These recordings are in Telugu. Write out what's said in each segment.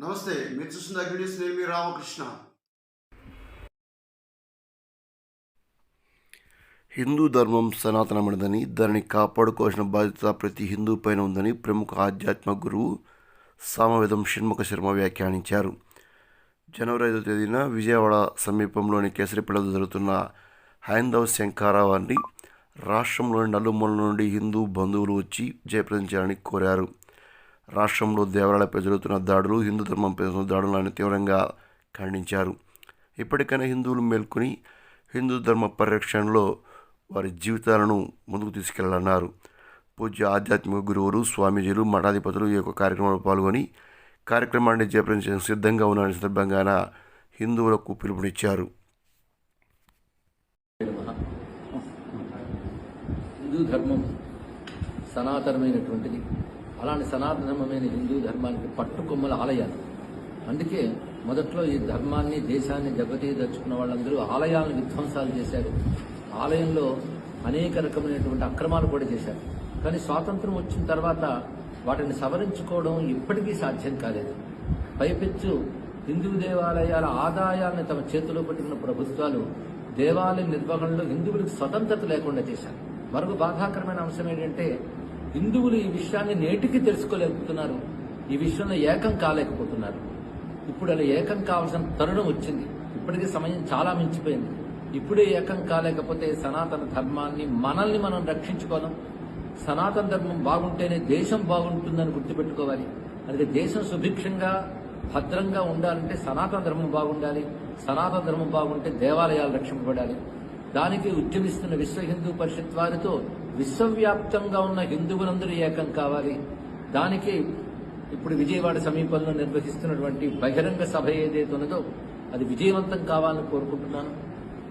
నమస్తే మీరు చూస్తున్న అగ్నిస్ నేను మీ రామకృష్ణ. హిందూ ధర్మం సనాతనమైనదని దానిని కాపాడుకోవాల్సిన బాధ్యత ప్రతి హిందూ పైన ఉందని ప్రముఖ ఆధ్యాత్మ గురువు సామవేదం షణ్ముఖ శర్మ వ్యాఖ్యానించారు. జనవరి ఐదో తేదీన విజయవాడ సమీపంలోని కేసరిపల్లెలో జరుగుతున్న హైందవ శంకారావాన్ని రాష్ట్రంలోని నలుమూల నుండి హిందూ బంధువులు వచ్చి జయప్రదం చేయాలని కోరారు. రాష్ట్రంలో దేవాలయాలపై జరుగుతున్న దాడులు హిందూ ధర్మంపై జరుగుతున్న దాడులను తీవ్రంగా ఖండించారు. ఇప్పటికైనా హిందువులు మేల్కొని హిందూ ధర్మ పరిరక్షణలో వారి జీవితాలను ముందుకు తీసుకెళ్ళాలన్నారు. పూజ్య ఆధ్యాత్మిక గురువులు స్వామీజీలు మఠాధిపతులు ఈ యొక్క కార్యక్రమంలో పాల్గొని కార్యక్రమాన్ని జయప్రదం సిద్ధంగా ఉన్న సందర్భంగాన హిందువులకు పిలుపునిచ్చారు. హిందూ ధర్మం సనాతనమైనటువంటిది. అలాంటి సనాతనమైన హిందూ ధర్మానికి పట్టుకొమ్మల ఆలయాలు. అందుకే మొదట్లో ఈ ధర్మాన్ని దేశాన్ని దెబ్బతీయదలుచుకున్న వాళ్ళందరూ ఆలయాలను విధ్వంసాలు చేశారు. ఆలయంలో అనేక రకమైనటువంటి అక్రమాలు కూడా చేశారు. కానీ స్వాతంత్రం వచ్చిన తర్వాత వాటిని సవరించుకోవడం ఇప్పటికీ సాధ్యం కాలేదు. పైపెచ్చు హిందూ దేవాలయాల ఆదాయాన్ని తమ చేతిలో పట్టుకున్న ప్రభుత్వాలు దేవాలయ నిర్వహణలో హిందువులకు స్వతంత్రత లేకుండా చేశారు. మరొక బాధాకరమైన అంశం ఏంటంటే హిందువులు ఈ విషయాన్ని నేటికి తెలుసుకోలేకపోతున్నారు. ఈ విషయంలో ఏకం కాలేకపోతున్నారు. ఇప్పుడు అలా ఏకం కావాల్సిన తరుణం వచ్చింది. ఇప్పటికీ సమయం చాలా మించిపోయింది. ఇప్పుడే ఏకం కాలేకపోతే సనాతన ధర్మాన్ని మనల్ని మనం రక్షించుకోవడం సనాతన ధర్మం బాగుంటేనే దేశం బాగుంటుందని గుర్తుపెట్టుకోవాలి. అందుకే దేశం సుభిక్షంగా భద్రంగా ఉండాలంటే సనాతన ధర్మం బాగుండాలి. సనాతన ధర్మం బాగుంటే దేవాలయాలు రక్షింపబడాలి. దానికి ఉద్యమిస్తున్న విశ్వ హిందూ పరిషత్ వారితో విశ్వవ్యాప్తంగా ఉన్న హిందువులందరూ ఏకం కావాలి. దానికి ఇప్పుడు విజయవాడ సమీపంలో నిర్వహిస్తున్నటువంటి బహిరంగ సభ ఏదైతే ఉన్నదో అది విజయవంతం కావాలని కోరుకుంటున్నాను.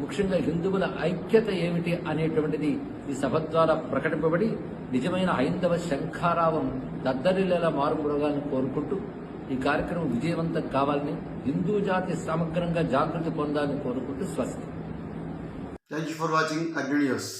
ముఖ్యంగా హిందువుల ఐక్యత ఏమిటి అనేటువంటిది ఈ సభ ద్వారా ప్రకటింపబడి నిజమైన హైందవ శంఖారావం దద్దరిల్లేలా మారుమృగాలను కోరుకుంటూ ఈ కార్యక్రమం విజయవంతం కావాలని హిందూ జాతి సమగ్రంగా జాగృతి పొందాలని కోరుకుంటూ స్వస్తి. Thank you for watching Agni news